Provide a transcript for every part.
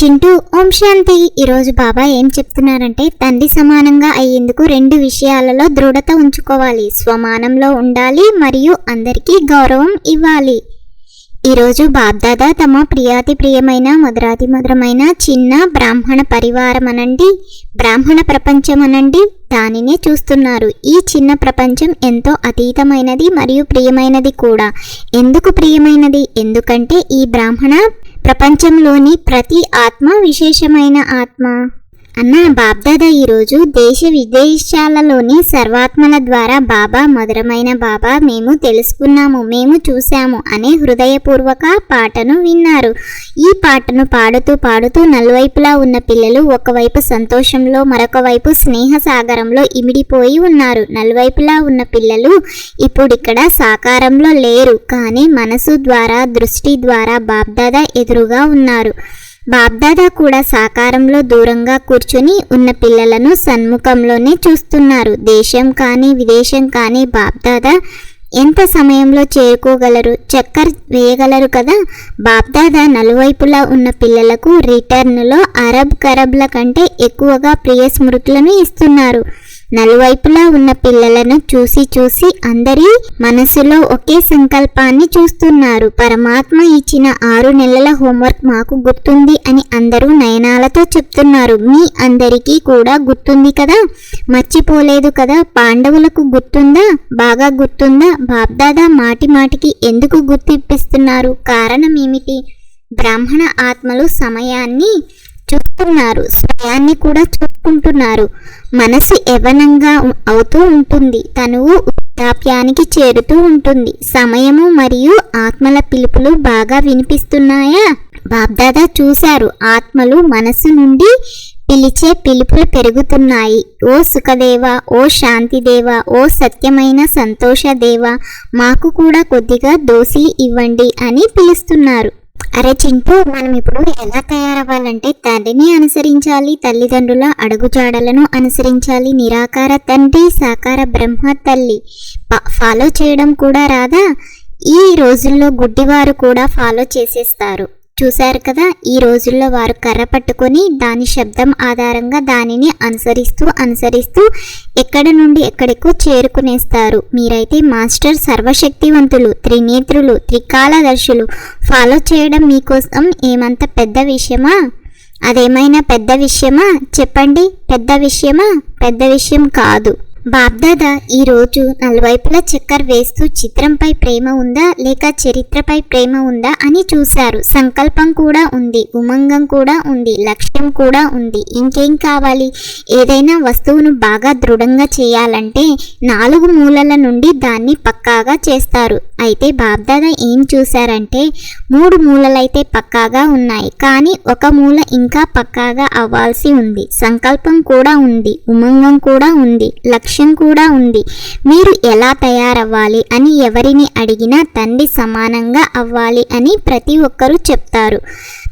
చింటూ ఓం శాంతి. ఈరోజు బాబా ఏం చెప్తున్నారంటే తండ్రి సమానంగా అయ్యేందుకు రెండు విషయాలలో దృఢత ఉంచుకోవాలి. స్వమానంలో ఉండాలి మరియు అందరికీ గౌరవం ఇవ్వాలి. ఈరోజు బాబ్దాదా తమ ప్రియాతి ప్రియమైన మధురాతి మధురమైన చిన్న బ్రాహ్మణ పరివారం అనండి బ్రాహ్మణ ప్రపంచం అనండి దానినే చూస్తున్నారు. ఈ చిన్న ప్రపంచం ఎంతో అతీతమైనది మరియు ప్రియమైనది కూడా. ఎందుకు ప్రియమైనది? ఎందుకంటే ఈ బ్రాహ్మణ ప్రపంచంలోని ప్రతి ఆత్మ విశేషమైన ఆత్మ. అన్న బాబ్దాదా ఈరోజు దేశ విదేశాలలోని సర్వాత్మల ద్వారా బాబా మధురమైన బాబా మేము తెలుసుకున్నాము మేము చూశాము అనే హృదయపూర్వక పాటను విన్నారు. ఈ పాటను పాడుతూ పాడుతూ నలువైపులా ఉన్న పిల్లలు ఒకవైపు సంతోషంలో మరొక వైపు స్నేహ సాగరంలో ఇమిడిపోయి ఉన్నారు. నలువైపులా ఉన్న పిల్లలు ఇప్పుడు ఇక్కడ సాకారంలో లేరు కానీ మనసు ద్వారా దృష్టి ద్వారా బాబ్దాదా ఎదురుగా ఉన్నారు. బాబ్దాదా కూడా సాకారంలో దూరంగా కూర్చుని ఉన్న పిల్లలను సన్ముఖంలోనే చూస్తున్నారు. దేశం కానీ విదేశం కానీ బాబ్దాదా ఎంత సమయంలో చేరుకోగలరు? చక్కర్ వేయగలరు కదా? బాబ్దాదా నలువైపులా ఉన్న పిల్లలకు రిటర్న్లో అరబ్ కరబ్ల కంటే ఎక్కువగా ప్రియ స్మృతులను ఇస్తున్నారు. నలువైపులా ఉన్న పిల్లలను చూసి చూసి అందరి మనసులో ఒకే సంకల్పాన్ని చూస్తున్నారు. పరమాత్మ ఇచ్చిన ఆరు నెలల హోంవర్క్ మాకు గుర్తుంది అని అందరూ నయనాలతో చెప్తున్నారు. మీ అందరికీ కూడా గుర్తుంది కదా? మర్చిపోలేదు కదా? పాండవులకు గుర్తుందా? బాగా గుర్తుందా? బాబ్దాదా మాటి మాటికి ఎందుకు గుర్తిప్పిస్తున్నారు? కారణం ఏమిటి? బ్రాహ్మణ ఆత్మలు సమయాన్ని చూస్తున్నారు. స్వయాన్ని కూడా చూసుకుంటున్నారు. మనసు యవనంగా అవుతూ ఉంటుంది. తనువు వృద్ధాప్యానికి చేరుతూ ఉంటుంది. సమయము మరియు ఆత్మల పిలుపులు బాగా వినిపిస్తున్నాయా? బాబ్దాదా చూశారు. ఆత్మలు మనసు నుండి పిలిచే పిలుపులు పెరుగుతున్నాయి. ఓ సుఖదేవ ఓ శాంతిదేవ ఓ సత్యమైన సంతోషదేవ మాకు కూడా కొద్దిగా దోసి ఇవ్వండి అని పిలుస్తున్నారు. అరే చింటూ మనం ఇప్పుడు ఎలా తయారవ్వాలంటే తండ్రిని అనుసరించాలి తల్లిదండ్రుల అడుగుజాడలను అనుసరించాలి నిరాకార తండ్రి సాకార బ్రహ్మ తల్లి. ఫాలో చేయడం కూడా రాదా? ఈ రోజుల్లో గుడ్డివారు కూడా ఫాలో చేసేస్తారు. చూశారు కదా ఈ రోజుల్లో వారు కర్ర పట్టుకొని దాని శబ్దం ఆధారంగా దానిని అనుసరిస్తూ అనుసరిస్తూ ఎక్కడ నుండి ఎక్కడికో చేరుకునేస్తారు. మీరైతే మాస్టర్ సర్వశక్తివంతులు త్రినేత్రులు త్రికాలదర్శులు. ఫాలో చేయడం మీకోసం ఏమంత పెద్ద విషయమా? అదేమైనా పెద్ద విషయమా? చెప్పండి పెద్ద విషయమా? పెద్ద విషయం కాదు. బాబ్దాదా ఈరోజు నలువైపులా చక్కర్ వేస్తూ చిత్రంపై ప్రేమ ఉందా? లేక చరిత్రపై ప్రేమ ఉందా? అని చూశారు. సంకల్పం కూడా ఉంది. ఉమంగం కూడా ఉంది. లక్ష్యం కూడా ఉంది. ఇంకేం కావాలి? ఏదైనా వస్తువును బాగా దృఢంగా చేయాలంటే నాలుగు మూలల నుండి దాన్ని పక్కాగా చేస్తారు. అయితే బాబ్దాదా ఏం చూశారంటే మూడు మూలలైతే పక్కాగా ఉన్నాయి. కానీ ఒక మూల ఇంకా పక్కాగా అవ్వాల్సి ఉంది. సంకల్పం కూడా ఉంది. ఉమంగం కూడా ఉంది. లక్ష్యం కూడా ఉంది. మీరు ఎలా తయారవ్వాలి అని ఎవరిని అడిగినా తండ్రి సమానంగా అవ్వాలి అని ప్రతి ఒక్కరూ చెప్తారు.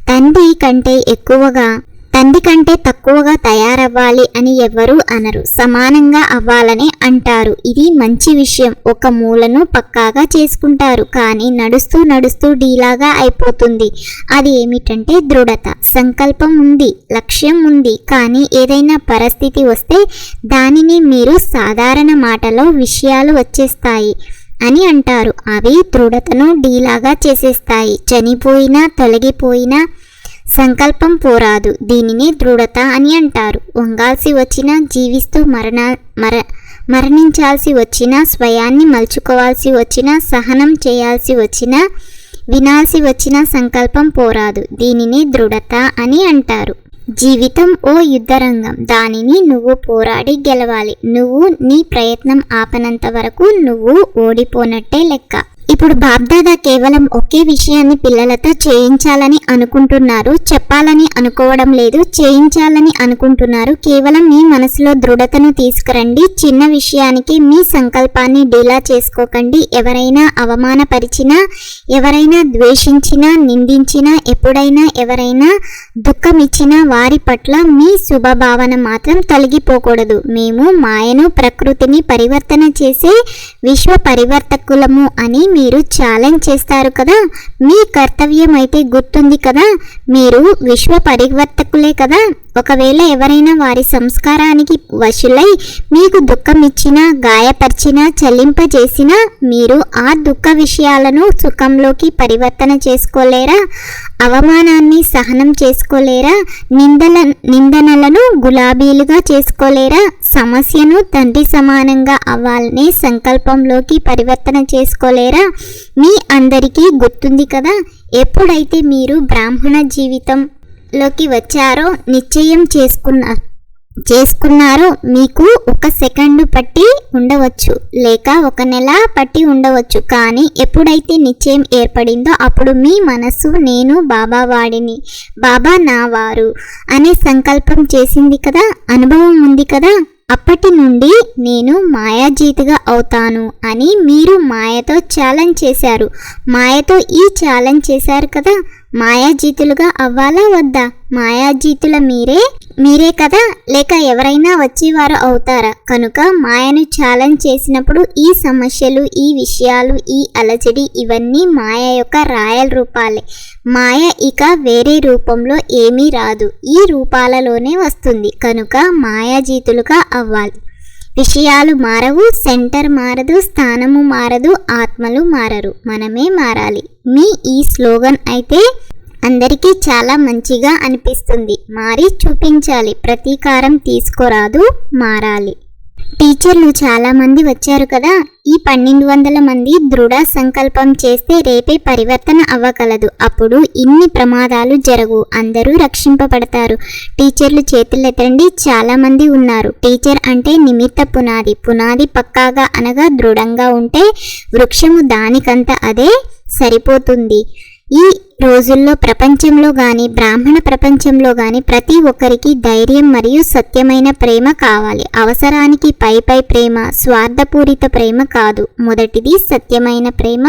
తండ్రి కంటే ఎక్కువగా తండ్రి కంటే తక్కువగా తయారవ్వాలి అని ఎవరూ అనరు. సమానంగా అవ్వాలని అంటారు. ఇది మంచి విషయం. ఒక మూలను పక్కాగా చేసుకుంటారు. కానీ నడుస్తూ నడుస్తూ డీలాగా అయిపోతుంది. అది ఏమిటంటే దృఢత. సంకల్పం ఉంది. లక్ష్యం ఉంది. కానీ ఏదైనా పరిస్థితి వస్తే దానిని మీరు సాధారణ మాటలో విషయాలు వచ్చేస్తాయి అని అంటారు. అవి దృఢతను డీలాగా చేసేస్తాయి. చనిపోయినా తొలగిపోయినా సంకల్పం పోరాదు. దీనిని దృఢత అని అంటారు. వంగాల్సి వచ్చినా జీవిస్తూ మరణ మర మరణించాల్సి వచ్చినా స్వయాన్ని మలుచుకోవాల్సి వచ్చినా సహనం చేయాల్సి వచ్చినా వినాల్సి వచ్చిన సంకల్పం పోరాదు. దీనిని దృఢత అని అంటారు. జీవితం ఓ యుద్ధరంగం. దానిని నువ్వు పోరాడి గెలవాలి. నువ్వు నీ ప్రయత్నం ఆపనంత వరకు నువ్వు ఓడిపోనట్టే లెక్క. ఇప్పుడు బాప్దాదా కేవలం ఒకే విషయాన్ని పిల్లలతో చేయించాలని అనుకుంటున్నారు చెప్పాలని అనుకోవడం లేదు చేయించాలని అనుకుంటున్నారు. కేవలం మీ మనసులో దృఢతను తీసుకురండి చిన్న విషయానికి మీ సంకల్పాన్ని డీలా చేసుకోకండి. ఎవరైనా అవమానపరిచినా ఎవరైనా ద్వేషించినా నిందించినా ఎప్పుడైనా ఎవరైనా దుఃఖం ఇచ్చినా వారి పట్ల మీ శుభభావన మాత్రం తొలగిపోకూడదు. మేము మాయను ప్రకృతిని పరివర్తన చేసే విశ్వ పరివర్తకులము అని మీరు ఛాలెంజ్ చేస్తారు కదా? మీ కర్తవ్యం అయితే గుర్తుంది కదా? మీరు విశ్వ పరివర్తకులే కదా? ఒకవేళ ఎవరైనా వారి సంస్కారానికి వశులై మీకు దుఃఖం ఇచ్చినా గాయపరిచినా చెల్లింపజేసినా మీరు ఆ దుఃఖ విషయాలను సుఖంలోకి పరివర్తన చేసుకోలేరా? అవమానాన్ని సహనం చేసుకోలేరా? నిందల నిందనలను గులాబీలుగా చేసుకోలేరా? సమస్యను తండ్రి సమానంగా అవ్వాలనే సంకల్పంలోకి పరివర్తన చేసుకోలేరా? మీ అందరికీ గుర్తుంది కదా? ఎప్పుడైతే మీరు బ్రాహ్మణ జీవితం లోకి వచ్చారో నిశ్చయం చేసుకున్న చేసుకున్నారో మీకు ఒక సెకండ్ పట్టి ఉండవచ్చు. లేక ఒక నెల పట్టి ఉండవచ్చు. కానీ ఎప్పుడైతే నిశ్చయం ఏర్పడిందో అప్పుడు మీ మనస్సు నేను బాబా వాడిని బాబా నా వారు అనే సంకల్పం చేసింది కదా అనుభవం ఉంది కదా అప్పటి నుండి నేను మాయాజీతిగా అవుతాను అని మీరు మాయతో ఛాలెంజ్ చేశారు. మాయతో ఈ ఛాలెంజ్ చేశారు కదా మాయాజీతులుగా అవ్వాలా వద్దా? మాయాజీతుల మీరే? మీరే కదా? లేక ఎవరైనా వచ్చేవారు అవుతారా? కనుక మాయను ఛాలెంజ్ చేసినప్పుడు ఈ సమస్యలు ఈ విషయాలు ఈ అలజడి ఇవన్నీ మాయ యొక్క రాయల్ రూపాలే. మాయ ఇక వేరే రూపంలో ఏమీ రాదు. ఈ రూపాలలోనే వస్తుంది. కనుక మాయాజీతులుగా అవ్వాలి. విషయాలు మారవు సెంటర్ మారదు స్థానము మారదు ఆత్మలు మారరు. మనమే మారాలి. మీ ఈ స్లోగన్ అయితే అందరికీ చాలా మంచిగా అనిపిస్తుంది. మారి చూపించాలి. ప్రతీకారం తీసుకోరాదు మారాలి. టీచర్లు చాలా మంది వచ్చారు కదా. ఈ పన్నెండు వందల మంది దృఢ సంకల్పం చేస్తే రేపే పరివర్తన అవ్వగలదు. అప్పుడు ఇన్ని ప్రమాదాలు జరగు అందరూ రక్షింపబడతారు. టీచర్లు చేతులెత్తండి. చాలా మంది ఉన్నారు. టీచర్ అంటే నిమిత్త పునాది. పునాది పక్కాగా అనగా దృఢంగా ఉంటే వృక్షము దానికంత అదే సరిపోతుంది. ఈ రోజుల్లో ప్రపంచంలో కానీ బ్రాహ్మణ ప్రపంచంలో కానీ ప్రతి ఒక్కరికి ధైర్యం మరియు సత్యమైన ప్రేమ కావాలి. అవసరానికి పై పై ప్రేమ స్వార్థపూరిత ప్రేమ కాదు. మొదటిది సత్యమైన ప్రేమ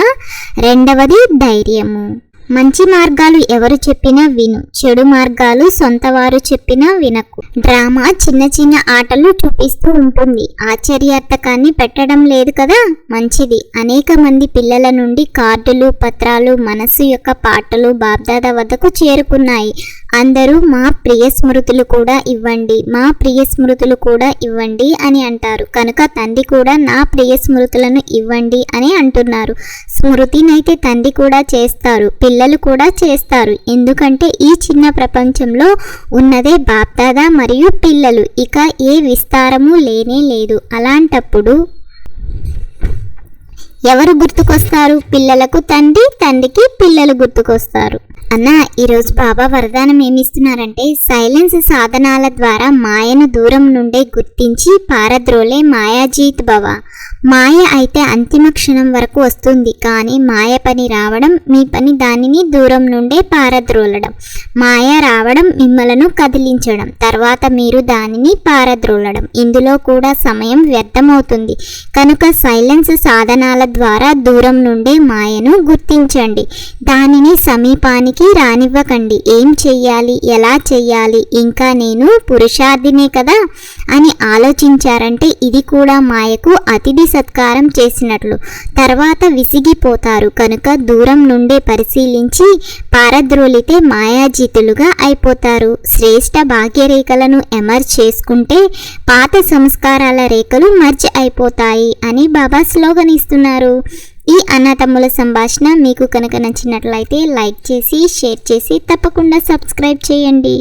రెండవది ధైర్యము. మంచి మార్గాలు ఎవరు చెప్పినా విను. చెడు మార్గాలు సొంతవారు చెప్పినా వినకు. డ్రామా చిన్న చిన్న ఆటలు చూపిస్తూ ఉంటుంది. ఆశ్చర్యార్థకాన్ని పెట్టడం లేదు కదా? మంచిది. అనేక మంది పిల్లల నుండి కార్డులు పత్రాలు మనస్సు యొక్క పాటలు బాబ్దాద వద్దకు చేరుకున్నాయి. అందరూ మా ప్రియ స్మృతులు కూడా ఇవ్వండి మా ప్రియ స్మృతులు కూడా ఇవ్వండి అని అంటారు. కనుక తండ్రి కూడా నా ప్రియ స్మృతులను ఇవ్వండి అని అంటున్నారు. స్మృతినైతే తండ్రి కూడా చేస్తారు పిల్లలు కూడా చేస్తారు. ఎందుకంటే ఈ చిన్న ప్రపంచంలో ఉన్నదే బాప్దాదా మరియు పిల్లలు. ఇక ఏ విస్తారము లేనే లేదు. అలాంటప్పుడు ఎవరు గుర్తుకొస్తారు? పిల్లలకు తండ్రి తండ్రికి పిల్లలు గుర్తుకొస్తారు. అన్న ఈరోజు బాబా వరదానం ఏమిస్తున్నారంటే సైలెన్స్ సాధనాల ద్వారా మాయను దూరం నుండే గుర్తించి పారద్రోలే మాయాజీత్ భవ మాయ అయితే అంతిమ క్షణం వరకు వస్తుంది కానీ మాయ పని రావడం మీ పని దానిని దూరం నుండే పారద్రోలడం. మాయ రావడం మిమ్మలను కదిలించడం తర్వాత మీరు దానిని పారద్రోలడం. ఇందులో కూడా సమయం వ్యర్థమవుతుంది. కనుక సైలెన్స్ సాధనాల ద్వారా దూరం నుండి మాయను గుర్తించండి. దానిని సమీపానికి రానివ్వకండి. ఏం చెయ్యాలి? ఎలా చెయ్యాలి? ఇంకా నేను పురుషార్థినే కదా? అని ఆలోచించారంటే ఇది కూడా మాయకు అతిథి సత్కారం చేసినట్లు. తర్వాత విసిగిపోతారు. కనుక దూరం నుండే పరిశీలించి పారద్రోలితే మాయాజీతులుగా అయిపోతారు. శ్రేష్ట భాగ్యరేఖలను ఎమర్జ్ చేసుకుంటే పాత సంస్కారాల రేఖలు మర్చి అయిపోతాయి అని బాబా స్లోగన్ ఇస్తున్నారు. ఈ అన్నతమ్ముల సంభాషణ మీకు కనుక నచ్చినట్లయితే లైక్ చేసి షేర్ చేసి తప్పకుండా సబ్స్క్రైబ్ చేయండి.